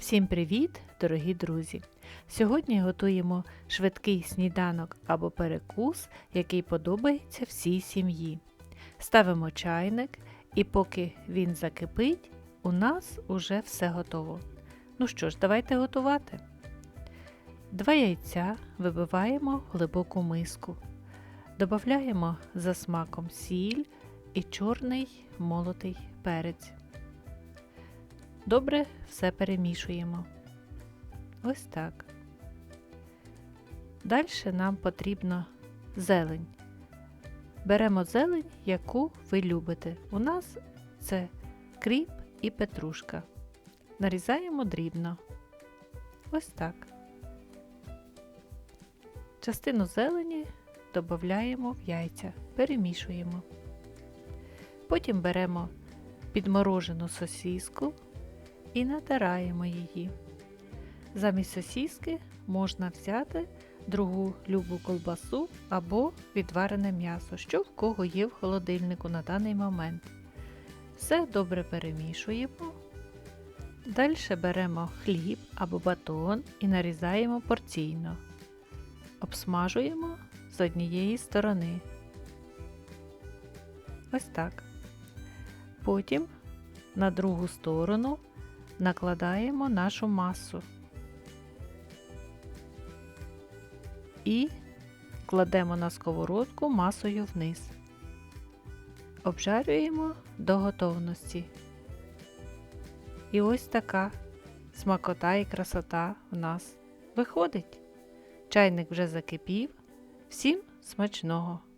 Всім привіт, дорогі друзі! Сьогодні готуємо швидкий сніданок або перекус, який подобається всій сім'ї. Ставимо чайник, і поки він закипить, у нас уже все готово. Ну що ж, давайте готувати. Два яйця вибиваємо в глибоку миску. Додаємо за смаком сіль і чорний молотий перець. Добре все перемішуємо. Ось так. Далі нам потрібна зелень. Беремо зелень, яку ви любите. У нас це кріп і петрушка. Нарізаємо дрібно. Ось так. Частину зелені додаємо в яйця, перемішуємо. Потім беремо підморожену сосіску і натираємо її. Замість сосіски можна взяти другу любу колбасу або відварене м'ясо, що в кого є в холодильнику на даний момент. Все добре перемішуємо. Далі беремо хліб або батон і нарізаємо порційно. Обсмажуємо з однієї сторони. Ось так. Потім на другу сторону накладаємо нашу масу і кладемо на сковородку масою вниз. Обжарюємо до готовності. І ось така смакота і красота в нас виходить. Чайник вже закипів. Всім смачного!